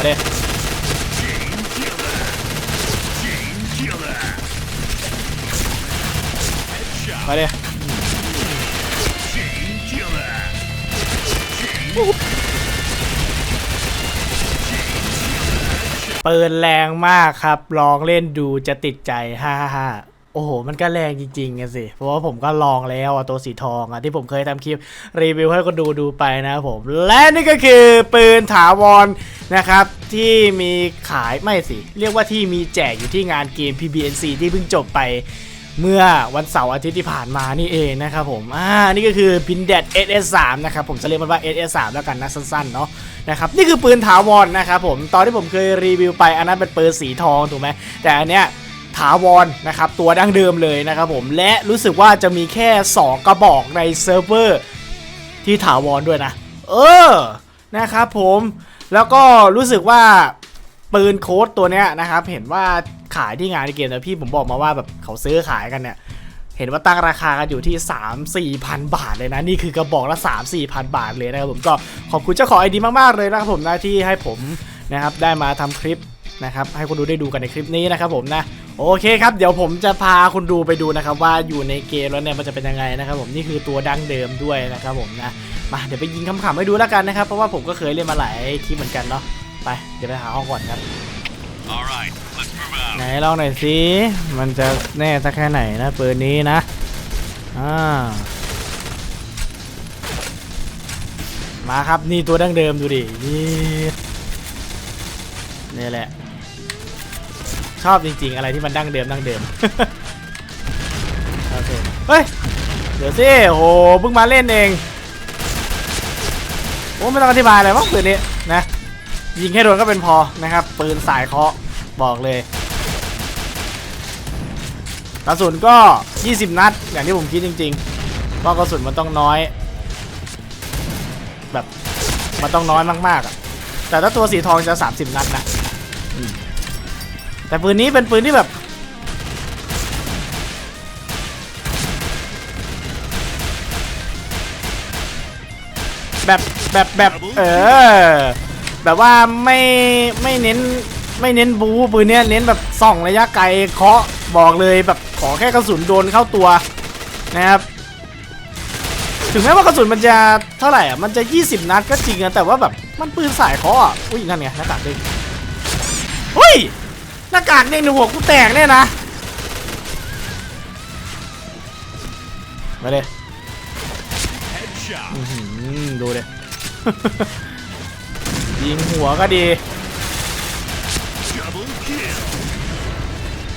มาดิมาดิปืนแรงมากครับ ลองเล่นดูจะติดใจฮ่าฮ่าฮ่าโอ้โห มันก็แรงจริงๆไงสิ เพราะว่าผมก็ลองแล้วตัวสีทองอะที่ผมเคยทำคลิปรีวิวให้คนดูดูไปนะครับผม และนี่ก็คือปืนถาวร นะครับ ที่มีขายไม่สิ เรียกว่าที่มีแจกอยู่ที่งานเกม PBNC ที่เพิ่งจบไปเมื่อวันเสาร์อาทิตย์ที่ผ่านมานี่เองนะครับผม อ่า นี่ก็คือพินเดด SS3 นะครับ ผมจะเรียกมันว่า SS3 แล้วกันนะสั้นๆเนาะ นะครับ นี่คือปืนถาวรนะครับผม ตอนที่ผมเคยรีวิวไปอันนั้นเป็นปืนสีทองถูกไหม แต่อันเนี้ยถาวรนะครับ ตัวดั้งเดิมเลยนะครับผม และรู้สึกว่าจะมีแค่ 2 กระบอกในเซิร์ฟเวอร์ที่ถาวรด้วยนะ เออ นะครับผม แล้วก็รู้สึกว่าปืนโค้ดตัวเนี้ยนะครับเห็นว่าขายที่งานในเกมแต่พี่ผมบอกมาว่าแบบเขาซื้อขายกันเนี่ยเห็นว่าตั้งราคากันอยู่ที่ 3 4พันบาทเลยนะ นี่คือกระบอกละ 3 4พันบาทเลยนะครับผมก็ขอบคุณเจ้าของไอดีมากๆเลยนะครับผมนะที่ให้ผมนะครับได้มาทำคลิปนะครับให้คนดูได้ดูกันในคลิปนี้นะครับผมนะโอเคครับเดี๋ยวผมจะพาคุณดูไปดูนะครับว่าอยู่ในเกมแล้วเนี่ยมันจะเป็นยังไงนะครับผมนี่คือตัวดั้งเดิมด้วยนะครับผมนะ มาเดี๋ยวไปยิงคำๆให้ดูแล้วกันนะครับ เพราะว่าผมก็เคยเล่นมาหลายคลิปเหมือนกันเนาะไปเดี๋ยวไปหาห้องก่อนครับ All right, let's move out. ไหนลองหน่อยสิมันจะแน่สักแค่ไหนนะปืนนี้นะอ่ามาครับนี่ตัวดั้งเดิมดูดินี่นี่แหละ ชอบจริง ๆ อะไรที่มันดั้งเดิมดั้งเดิมโอเคเฮ้ยเดี๋ยวสิโอ้โหเพิ่งมาเล่นเอง โอ้ไม่ต้องอธิบายอะไรมั้งปืนนี้นะยิงแค่โดนก็เป็นพอนะครับ ปืนสายเคาะบอกเลยกระสุนก็ 20 นัด อย่างที่ผมคิดจริงๆว่ากระสุนมันต้องน้อย แบบมันต้องน้อยมากๆอะแต่ถ้าตัวสีทองจะ 30 นัดนะแต่ปืนนี้เป็นปืนที่แบบแบบ แบบแบบเออแบบว่าไม่ไม่เน้นไม่เน้นบูปืนเนี้ยเน้นแบบส่องระยะไกลเคาะบอกเลยแบบขอแค่กระสุนโดนเข้าตัวนะครับถึงแม้ว่ากระสุนมันจะเท่าไหร่อะมันจะ 20 นัดก็จริงนะแต่ว่าแบบมันปืนสายเคาะอะอุ้ยนั่นไงหน้ากากเด้งเฮ้ยหน้ากากเด้งในหัวกูแตกเนี่ยนะมาเลย ดูเลย ยิงหัวก็ดี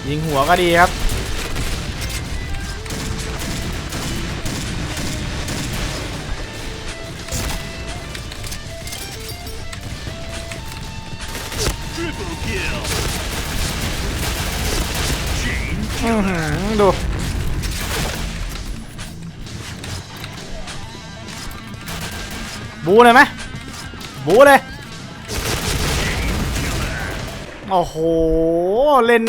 ยิงหัวก็ดีครับ ดู บูเลยไหมบูเลย โอ้โห เล่น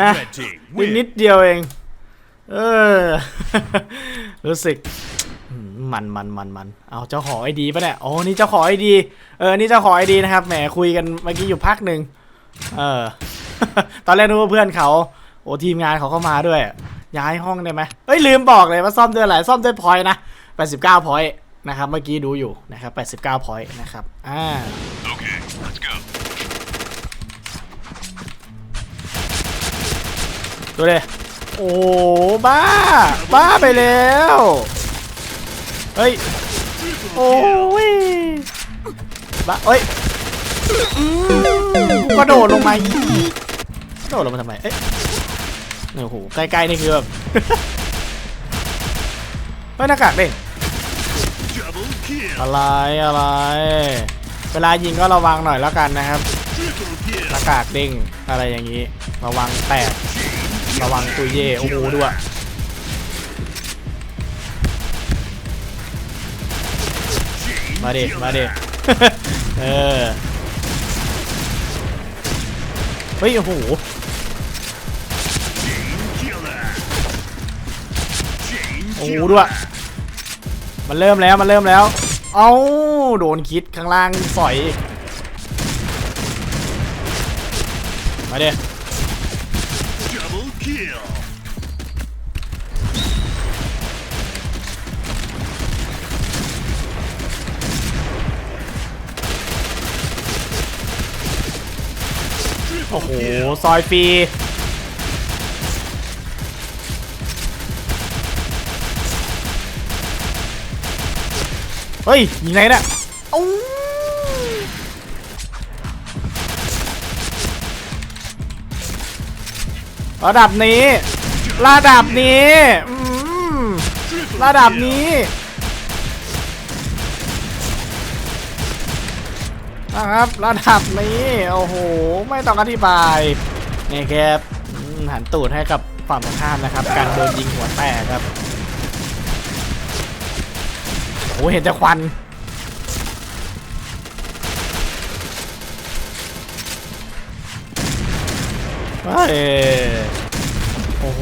นะนิดนิดเดียวเอง เออ รู้สึกมันมันมันมันเอาเจ้าขอไอดีปะเนี่ยโอ้นี่เจ้าขอไอดี เออ นี่เจ้าขอไอดีนะครับ แหมคุยกันเมื่อกี้อยู่พักหนึ่งเออ ตอนแรกนึกว่าเพื่อนเขา โอ้ทีมงานเขาเข้ามาด้วย ย้ายห้องได้ไหมเอ้ยลืมบอกเลยว่าซ่อมด้วยอะไรซ่อมด้วยพอยนะ89พอยต์ นะครับ เมื่อกี้ดูอยู่นะครับ 89พอยต์นะครับ อ่า Okay, let's go. ดูเลยโอ้บ้า บ้าไปแล้ว เฮ้ย โอ้ยบ้าเอ้ยอืมกระโดดลงมาอีกกระโดดลงมาทำไม เอ้ยโอ้โหใกล้ๆนี่คือแบบ เฮ้ยหน้ากากเด้ง Double kill. อะไรอะไร เวลายิงก็ระวังหน่อยแล้วกันนะครับ Triple kill. หน้ากากเด้งอะไรอย่างนี้ ระวังแตก ระวังตุยเย่โอ้โหด้วย Chain มาดิมาดิเออ เฮ้ย โอ้โห killer. Chain โอ้โหด้วย มันเริ่มแล้วมันเริ่มแล้ว เอ้าโดนคิดข้างล่างสอยมาดิ Double kill. โอ้โหซอยฟรี เฮ้ยยิงไงเนี่ยอู้ระดับนี้ ระดับนี้อืม Triple ระดับ kill. นี้นะครับระดับนี้โอ้โหไม่ต้องอธิบายนี่ครับอืมหันตูดให้กับฝั่งตรงข้ามนะครับ การโดนยิงหัวแตกครับ โอ้เห็นแต่ควันเฮ้ยโอ้โห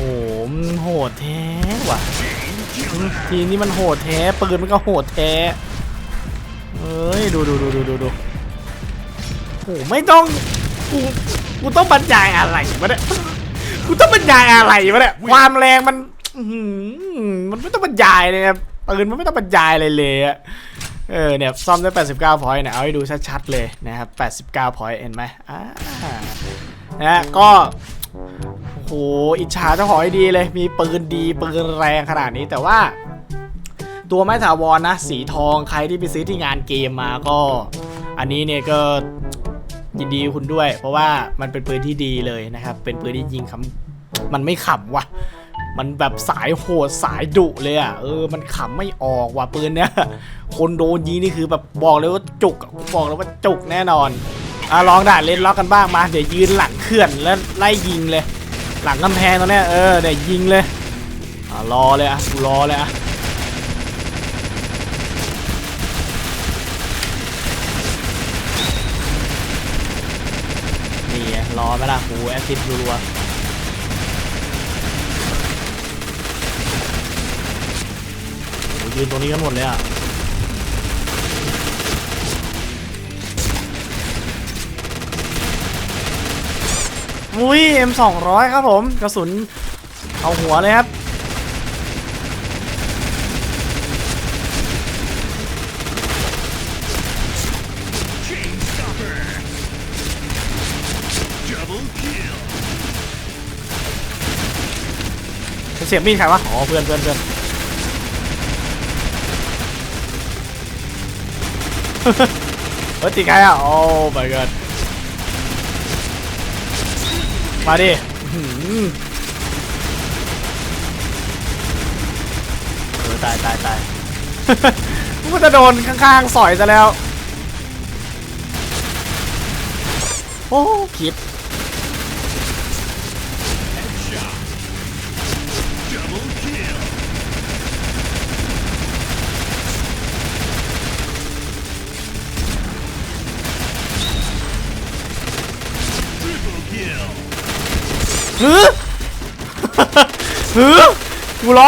มันโหดแท้ว่ะ ทีนี้มันโหดแท้ ปืนมันก็โหดแท้ เอ้ย ดูดูดูดูดูดูโอ้ไม่ต้อง กู กูต้องบรรยายอะไรวะเนี่ย กูต้องบรรยายอะไรวะเนี่ย ความแรงมัน มันไม่ต้องบรรยายเลยครับ ปืนมันไม่ต้องบรรยายอะไรเลยอะเออเนี่ยซ่อมได้ 89 พอยต์เนี่ยเอาให้ดูชัดๆเลยนะครับ 89 พอยต์เห็นไหมอ่านะก็โหอิจฉาเจ้าของไอดีเลย มีปืนดีปืนแรงขนาดนี้แต่ว่า ตัวไม้ถาวรนะสีทองใครที่ไปซื้อที่งานเกมมาก็ อันนี้เนี่ยก็ยินดีคุณด้วย เพราะว่ามันเป็นปืนที่ดีเลยนะครับ เป็นปืนที่ยิงคำมันไม่ขำว่ะ มันแบบสายโหดสายดุเลยอะเออมันขำไม่ออกว่ะปืนเนี้ยคนโดนยิงนี่คือแบบบอกเลยว่าจุกบอกเลยว่าจุกแน่นอนอะลองด่านเล่นล็อกกันบ้างมาเดี๋ยวยืนหลังเขื่อนแล้วไล่ยิงเลย หลังกำแพงตรงนี้เออเดี๋ยวยิงเลยอะรอเลยอะกูรอเลยอะนี่รอไหมล่ะกูแอสซิดรัวๆโอ้ ยืนตรงนี้กันหมดเลยอะอุ้ย M200 ครับผม กระสุนเอาหัวเลยครับ เสียงมีดใครวะ อ๋อ เพื่อนเพื่อนเพื่อน เฮ้ยตีใครอะ โอ้ my god มาดิเออตายตายตายกูจะโดนข้างๆ สอยซะแล้ว โอ้คิด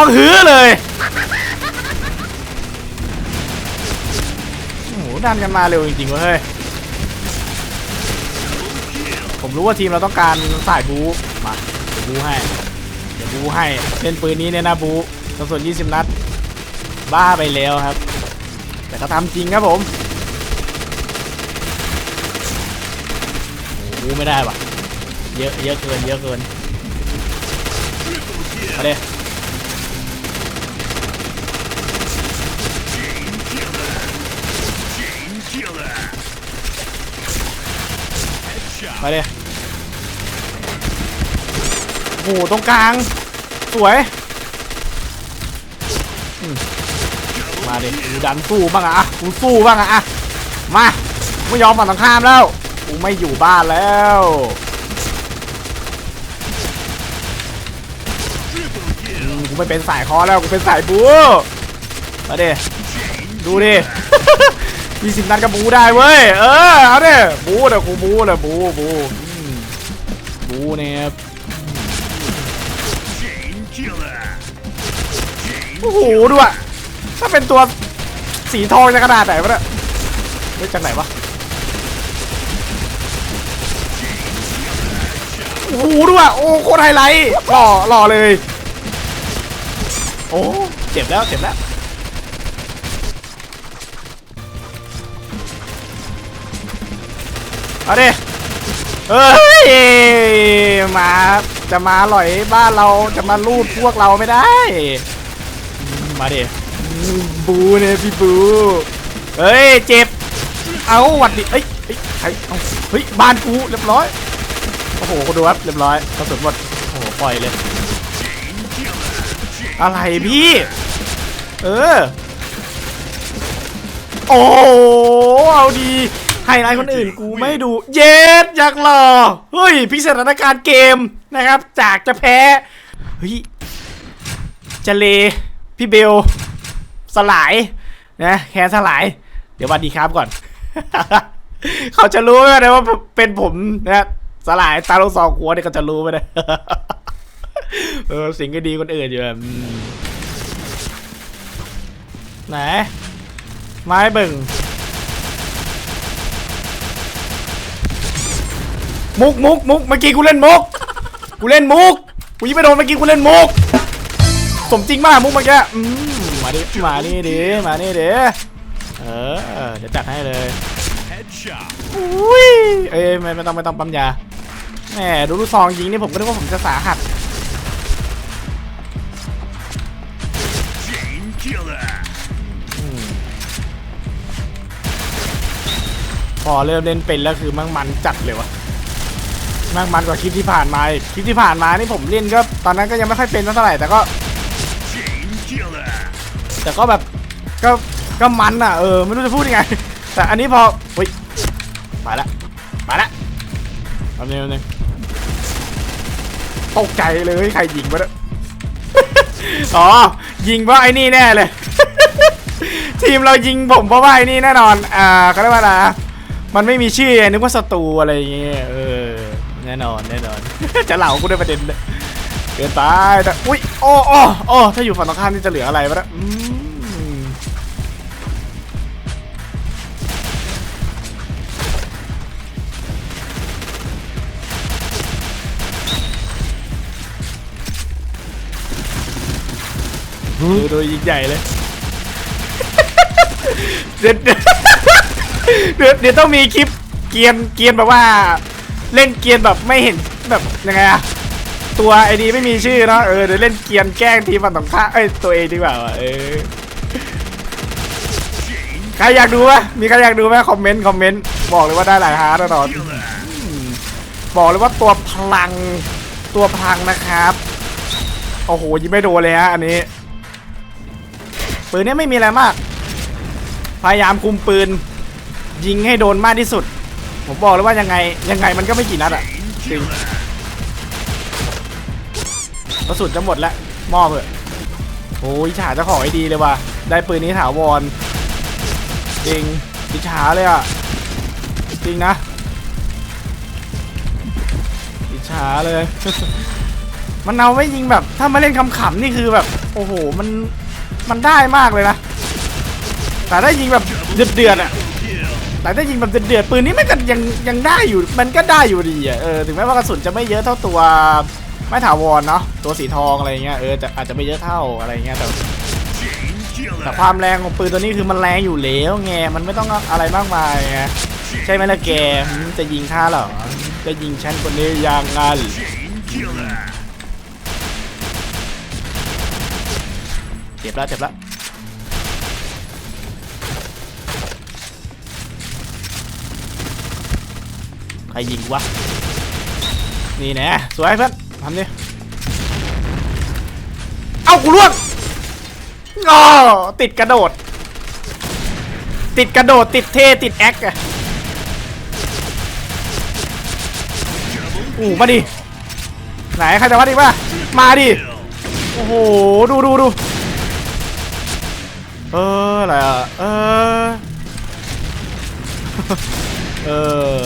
องฮือเลยโอ้โหดันกันมาเร็วจริงๆเว้ยเฮ้ยผมรู้ว่าทีมเราต้องการสายบูมาบูให้เดี๋ยวบูให้เล่นปืนนี้เนี่ยนะบูกระสุน20 นัด บ้าไปแล้วครับ แต่ก็ทำจริงครับผมบูไม่ได้ว่ะเยอะเยอะเกินเยอะเกินมาเด้ มาเด้โอ้โหตรงกลาง สวย มาเด้กูดันสู้บ้างอะอะกูสู้บ้างอะอะมาไม่ยอมฝั่งตรงข้ามแล้วกูไม่อยู่บ้านแล้วกูไม่เป็นสายคอแล้วกูเป็นสายบูมาเด้ Chain ดูดิ มีสิบนัดกับบูได้เว้ย เออ เอาดิบูเดี๋ยวกูบูเดี๋ยวบูบูบูเนี่ยโอ้โหดูอะถ้าเป็นตัวสีทองจะขนาดไหนวะเนี่ยเฮ้ยจากไหนวะ โอ้โหด้วยโอ้โคตรไฮไลท์หล่อหล่อเลย โอ้ เจ็บแล้ว เจ็บแล้ว เอาดิเฮ้ยมาจะมาหล่อยบ้านเราจะมาลูดพวกเราไม่ได้ มาดิบูเนี่ยพี่บูเฮ้ยเจ็บ เอาหวัดดิเอ้ยเอ้ยใครเอาเฮ้ยบ้านกูเรียบร้อยโอ้โหคุณดูครับเรียบร้อยกระสุนหมดโอ้โหปล่อยเลย อะไรพี่ เออ โอ้เอาดี ไฮไลท์คนอื่นกูไม่ดู เย็ดอยากหล่อเฮ้ยพิสถานการณ์เกมนะครับ จากจะแพ้เฮ้ยจะเลพี่เบล สลายนะแคนสลาย เดี๋ยวสวัสดีครับก่อน เขาจะรู้ไหมนะว่าเป็นผมนะสลายตาลงสองหัวเนี่ยเขาจะรู้ไหมนะเออสิ่งก็ดีคนอื่นอยู่แบบอืมไหนไม้เบิ่ง มุกมุกมุกเมื่อกี้กูเล่นมุก กูเล่นมุก กูยิงไม่โดนเมื่อกี้กูเล่นมุก สมจริงมากมุกเมื่อกี้อืมมาดิ มานี่ดิ มานี่ดิ เออ เดี๋ยวจัดให้เลยอุ้ย เอ้ยไม่ไม่ต้องไม่ต้องปั๊มยา แหมดูลูกซองยิงนี่ผมก็นึกว่าผมจะสาหัสพอเริ่มเล่นเป็นแล้วคือมั่งมันจัดเลยวะ มั่งมันกว่าคลิปที่ผ่านมาคลิปที่ผ่านมานี่ผมเล่นก็ตอนนั้นก็ยังไม่ค่อยเป็นเท่าไหร่แต่ก็ แต่ก็แบบก็ก็มันอะเออไม่รู้จะพูดยังไง แต่อันนี้พอเฮ้ยมาละมาละแป๊บนึงแป๊บนึงตกใจเลยใครยิงวะเนี่ยอ๋อยิงเพราะไอ้นี่แน่เลย ทีมเรายิงผมเพราะว่าไอ้นี่แน่นอน อ่าเขาเรียกว่าอะไรมันไม่มีชื่อนึกว่าศัตรูอะไรอย่างเงี้ยเออ แน่นอนแน่นอน จะเหล่ากูด้วยประเด็นเลยเกินไปแต่อุ้ยโอ้โอ้โอ้ถ้าอยู่ฝั่งตรงข้ามนี่จะเหลืออะไรวะเนี่ยอืมดูดูยิงใหญ่เลยเดี๋ยวเดี๋ยวเดี๋ยวเดี๋ยวต้องมีคลิปเกรียนเกรียนแบบว่า เล่นเกียนแบบไม่เห็นแบบยังไงอะตัวไอดีไม่มีชื่อเนาะเออเดี๋ยวเล่นเกียนแกล้งทีมฝั่งตรงข้ามเอ้ยตัวเองดีกว่าเออใครอยากดูไหมมีใครอยากดูไหมคอมเมนต์คอมเมนต์บอกเลยว่าได้หลายฮาร์ดแน่นอนบอกเลยว่าตัวพลังตัวพลังนะครับโอ้โหยิงไม่โดนเลยฮะอันนี้ปืนเนี้ไม่มีอะไรมาก พยายามคุมปืน ยิงให้โดนมากที่สุด ผมบอกเลยว่ายังไงยังไงมันก็ไม่กี่นัดอะจริงกระสุนจะหมดแล้วมอบเถอะโอ้ยฉาจ้าของไอ้ดีเลยว่ะได้ปืนนี้ถาวรจริงอิจฉาเลยอะจริงนะอิจฉาเลย มันเอาไม่ยิงแบบ ถ้ามาเล่นขำๆนี่คือแบบ โอ้โหมันมันได้มากเลยนะแต่ถ้ยิงแบบเดือดๆอะ แต่ถ้ายิงแบบเดือดๆปืนนี้มันก็ยังยังได้อยู่มันก็ได้อยู่ดีอะเออถึงแม้ว่ากระสุนจะไม่เยอะเท่าตัวไม่ถาวรเนาะตัวสีทองอะไรเงี้ยเออจะอาจจะไม่เยอะเท่าอะไรเงี้ยแต่แต่ความแรงของปืนตัวนี้คือมันแรงอยู่แล้วไงมันไม่ต้องอะไรมากมายไงใช่ไหมล่ะแกจะยิงข้าเหรอจะยิงฉันคนนี้ยังง Chain killer. เจ็บแล้วเจ็บแล้ว ใครยิงวะ นี่แน่สวยเพื่อนทำดิเอ้ากูล่วงอ๋อติดกระโดด ติดกระโดด ติดเท่ ติดแอคอะอู้มาดิ ไหนใครจะมาดิป่ะ มาดิ โอ้โห ดูดูดูเอออะไรอะ เออ เออ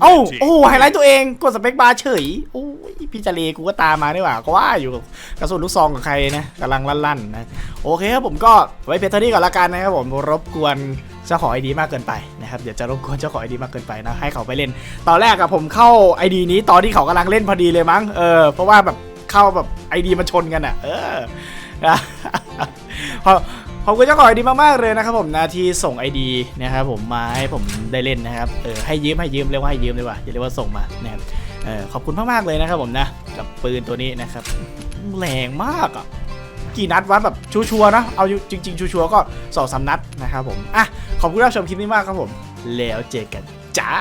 เอ้าโอ้โหไฮไลท์ตัวเองกดสเปคบาร์เฉยโอ้ยพี่จาเลกูก็ตามมาดีกว่าก็ว่าอยู่กับกระสุนลูกซองกับใครนะกำลังลั่นๆนะโอเคครับผมก็ไว้เพียงเท่านี้ก่อนละกันนะครับผมรบกวนเจ้าของไอดีมากเกินไปนะครับเดี๋ยวจะรบกวนเจ้าของไอดีมากเกินไปนะให้เขาไปเล่น ตอนแรกอะผมเข้าไอดีนี้ตอนที่เขากำลังเล่นพอดีเลยมั้งเออเพราะว่าแบบเข้าแบบไอดีมันชนกันอะเออนะขอ ขอบคุณเจ้าของไอดีมากๆเลยนะครับผมนะที่ส่งไอดีนะครับผมมาให้ผมได้เล่นนะครับเออให้ยืมให้ยืมเรียกว่าให้ยืมดีกว่าอย่าเรียกว่าส่งมานะครับเออขอบคุณมากๆเลยนะครับผมนะกับปืนตัวนี้นะครับแรงมากอะกี่นัดวะแบบชัวร์ๆนะเอาจริง ๆ ชัวร์ๆก็สองสามนัดนะครับผมอะขอบคุณที่รับชมคลิปนี้มากครับผม แล้วเจอกันจ้า